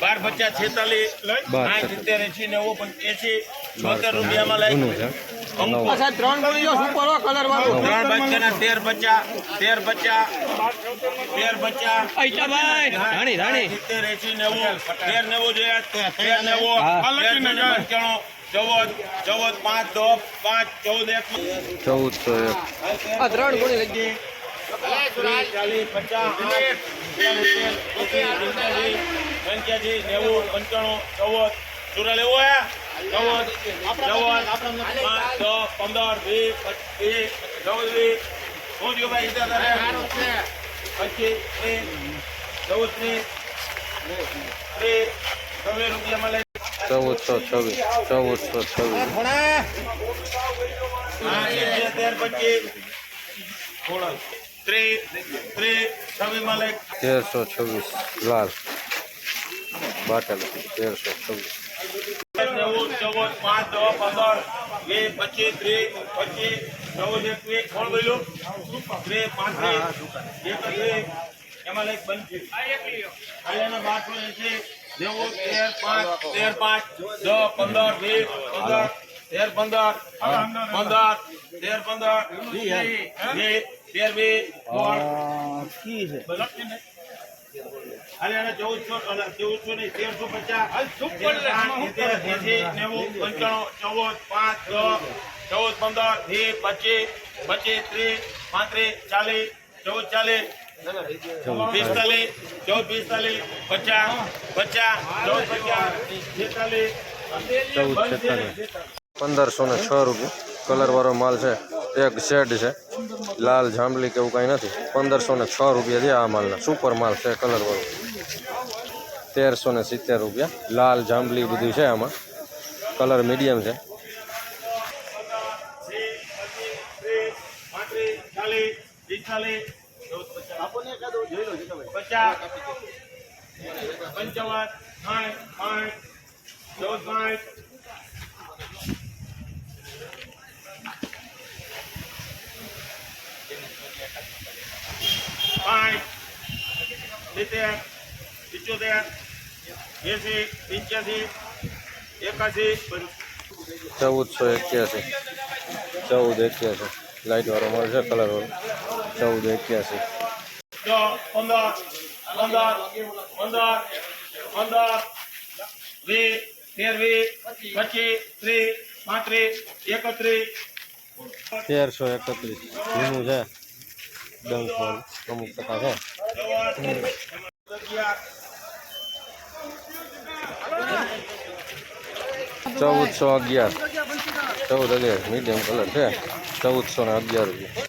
બાર પચાસ છેતાલીસ બાર સિત્તેર એસી નેવું પણ એસી છોતેર રૂપિયામાં લઈ છે? અંકુ. નવ. ત્રણ બોલીઓ સુપર હો કલર વાળું. ત્રણ બચ્ચાના તેર પચાસ તેર પચાસ તેર પચાસ. રાણી રાણી. સિત્તેર એસી નેવું. તેર નેવું જોઈએ. તેર નેવું. હા. તેર ને પંચાણું. ચૌદ ચૌદ પાંચ દો પાંચ ચૌદ એક. ચૌદ ત્રણ ગુણી લઈ ચાલીસ પચાસ પંચ્યાસી પંચ્યાસી નેવું પંચાણું ચૌદ ચુરા લેવો ચૌદ ચૌદ પાંચ છ પંદર વીસ પચીસ ચૌદ વીસ શું થયું ભાઈ પચીસ ત્રીસ ચૌદ ત્રીસ ત્રીસ છવ્વીસ રૂપિયામાં ચૌદસો છવ્વીસ ચૌદસો છવ્વીસ પચીસ ત્રીસ છવ્વીસ લાલ બાટલ તેરસો છવ્વીસ નવું ચૌદ પાંચ દસ પંદર વીસ પચીસ ત્રીસ પચીસ ચૌદ એકવીસ કોણ બોલ્યું ત્રીસ પાંત્રીસ એકત્રીસ એમાં લઈ બનશે કાલિયાના બારસો એસી નેવું તેર પાંચ તેર પાંચ દસ પંદર વીસ પંદર તેર પંદર પંદર તેર પંદર વીસ તેર વીસ સોળ હરિયાણા ચૌદસો ચૌદસો ને તેરસો પચાસ નેવું પંચાણું ચૌદ પાંચ છ ચૌદ પંદર વીસ પચીસ પચીસ ત્રીસ પાંત્રીસ ચાલીસ ચૌદ ચાલીસ પિસ્તાલીસ ચૌદ પિસ્તાલીસ પચાસ પચાસ ચૌદ પચાસ છેતાલીસ પંદરસો ને છ રૂપિયા. કલર વાળો માલ છે. એક શેડ છે. લાલ જાંબલી કે એવું કાંઈ નથી. પંદરસો ને છ રૂપિયા છે આ માલના. સુપર માલ છે કલર વાળો. તેરસો ને સિત્તેર રૂપિયા. લાલ જાંબલી બધું છે આમાં. કલર મીડિયમ છે. પંચાવન સાઠ સાઠ ચૌદ સાઠ પાંચ સિત્તેર પિચોતેર એસી પંચ્યાસી એકાસી ચૌદસો એક્યાસી ચૌદ એક્યાસી. લાઇટ વાળો મળશે કલર વાળો. ચૌદ એક્યાસી. પંદર પંદર પંદર પંદર વીસ તેર વીસ પચીસ ત્રીસ પાંત્રીસ એકત્રીસ. તેરસો એકત્રીસ. જૂનું છે. ડંક વાળું અમુક ટકા છે ચૌદસો અગિયાર ચૌદ અગિયાર મીડિયમ કલર છે ચૌદસો ને અગિયાર